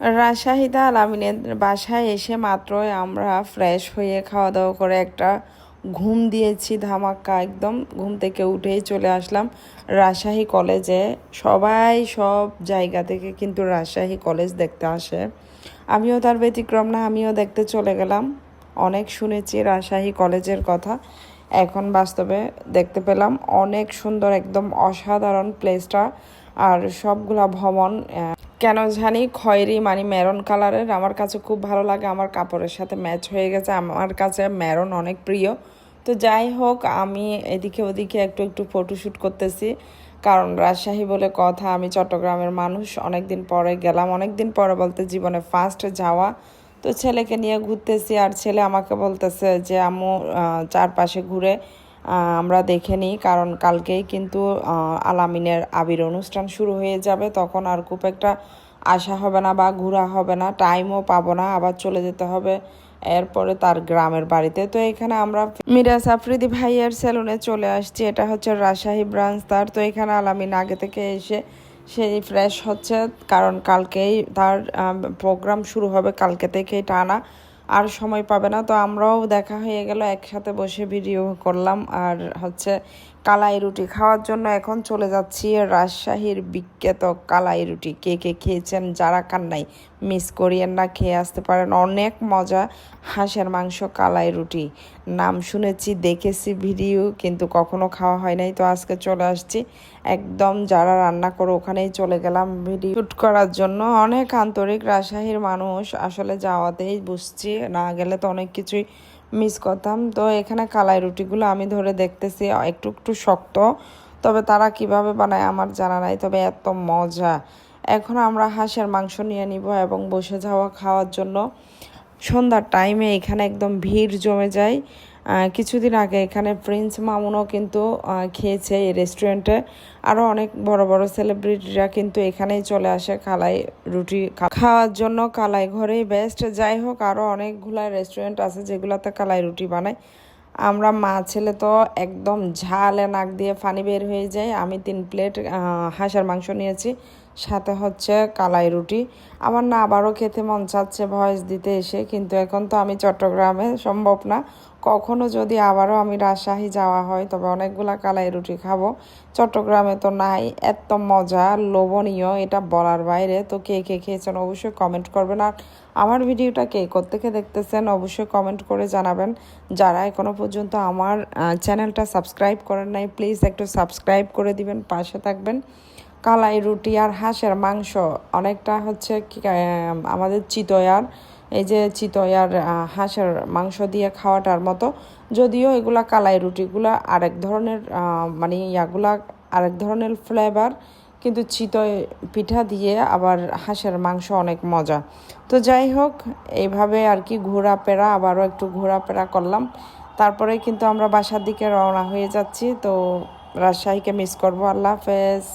রাজশাহীতে আলামিনের বাসায় এসে মাত্রই আমরা ফ্রেশ হয়ে খাওয়া দাওয়া করে একটা ঘুম দিয়েছি, ধামাক্কা একদম। ঘুম থেকে উঠেই চলে আসলাম রাজশাহী কলেজে সবাই সব জায়গা থেকে কিন্তু রাজশাহী কলেজ দেখতে আসে। আমিও তার ব্যতিক্রম না, আমিও দেখতে চলে গেলাম। অনেক শুনেছি রাজশাহী কলেজের কথা। এখন বাস্তবে দেখতে পেলাম অনেক সুন্দর, একদম অসাধারণ প্লেসটা আর সবগুলা ভবন কেন জানি খয়েরি মানে মেরন কালারের। আমার কাছে খুব ভালো লাগে, আমার কাপড়ের সাথে ম্যাচ হয়ে গেছে। আমার কাছে মেরন অনেক প্রিয়। তো যাই হোক, আমি এদিকে ওদিকে একটু একটু ফটোশ্যুট করতেছি। কারণ রাজশাহী বলে কথা, আমি চট্টগ্রামের মানুষ। অনেক দিন পরে গেলাম অনেক দিন পরে বলতে জীবনে ফার্স্ট যাওয়া। তো ছেলেকে নিয়ে ঘুরতেছি, আর ছেলে আমাকে বলতেছে যে, আম্মু চারপাশে ঘুরে আমরা দেখে নিই। কারণ কালকেই কিন্তু আলামিনের আবির অনুষ্ঠান শুরু হয়ে যাবে। তখন আর খুব একটা আসা হবে না বা ঘোরা হবে না। টাইমও পাবো না। আবার চলে যেতে হবে। এরপরে তার গ্রামের বাড়িতে। তো এখানে আমরা মিরাজ আফ্রিদি ভাইয়ের সেলুনে চলে আসছি। এটা হচ্ছে রাজশাহী ব্রাঞ্চ তার। তো এখানে আলামিন আগে থেকে এসে সেই ফ্রেশ হচ্ছে। কারণ কালকেই তার প্রোগ্রাম শুরু হবে। কালকে থেকেই টানা আর সময় পাবে না। তো আমরাও দেখা হয়ে গেল, একসাথে বসে ভিডিও করলাম। আর হচ্ছে কালাই রুটি খাওয়ার জন্য এখন চলে যাচ্ছি রাজশাহীর বিখ্যাত কালাই রুটি। কে কে খেয়েছেন? যারা খান নাই মিস করিয়েন না খেয়ে আসতে পারেন। অনেক মজা হাঁসের মাংস কালাই রুটি। নাম শুনেছি, দেখেছি ভিডিও, কিন্তু কখনো খাওয়া হয় নাই। তো আজকে চলে আসছি। একদম যারা রান্না করে ওখানেই চলে গেলাম ভিডিও শুট করার জন্য। অনেক আন্তরিক রাজশাহীর মানুষ। আসলে যাওয়াতেই বুঝছি। না গেলে তো অনেক কিছুই মিস করতাম। তো এখানে কালাই রুটিগুলো আমি ধরে দেখতেছি একটু একটু শক্ত। তবে তারা কীভাবে বানায় আমার জানা নাই, তবে এত মজা। এখন আমরা হাঁসের মাংস নিয়ে নিব এবং বসে যাওয়া খাওয়ার জন্য। সন্ধ্যার টাইমে এখানে একদম ভিড় জমে যায়। কিছুদিন আগে এখানে প্রিন্স মামুনও কিন্তু খেয়েছে এই রেস্টুরেন্টে আরও অনেক বড় বড় সেলিব্রিটিরা কিন্তু এখানেই চলে আসে কালাই রুটি খাওয়ার জন্য কালাই ঘরেই বেস্ট যাই হোক আরও অনেকগুলা রেস্টুরেন্ট আছে যেগুলোতে কালাই রুটি বানায়। আমরা মা ছেলে তো একদম ঝালে নাক দিয়ে পানি বের হয়ে যায় আমি তিন প্লেট হাঁসের মাংস নিয়েছি। সাথে হচ্ছে কালাই রুটি। আমার না আবারও খেতে মন চাচ্ছে ভয়েস দিতে এসে, কিন্তু এখন তো আমি চট্টগ্রামে সম্ভব না। কখনো যদি আবারও আমি রাজশাহী যাওয়া হয়, তবে অনেকগুলা কালাই রুটি খাব। চট্টগ্রামে তো নাই, এত মজা, লোভনীয়, এটা বলার বাইরে। তো কে কে খেয়েছেন অবশ্যই কমেন্ট করবেন। আর আমার ভিডিওটা কে কোত্থেকে দেখতেছেন অবশ্যই কমেন্ট করে জানাবেন। যারা এখনও পর্যন্ত আমার চ্যানেলটা সাবস্ক্রাইব করেন নাই প্লিজ একটু সাবস্ক্রাইব করে দিবেন, পাশে থাকবেন। কালাই রুটি আর হাঁসের মাংস। অনেকটা হচ্ছে আমাদের চিতয়ার এই যে চিতয়ার হাঁসের মাংস দিয়ে খাওয়াটার মতো। যদিও এগুলা কালাই রুটিগুলা আরেক ধরনের মানে ইয়াগুলা আরেক ধরনের ফ্লেভার কিন্তু চিতই পিঠা দিয়ে আবার হাঁসের মাংস অনেক মজা। তো যাই হোক, এইভাবে আর কি ঘোরাফেরা, আবারও একটু ঘোরাফেরা করলাম। তারপরে কিন্তু আমরা বাসার দিকে রওনা হয়ে যাচ্ছি। তো রাজশাহীকে মিস করব। আল্লাহ হাফেজ।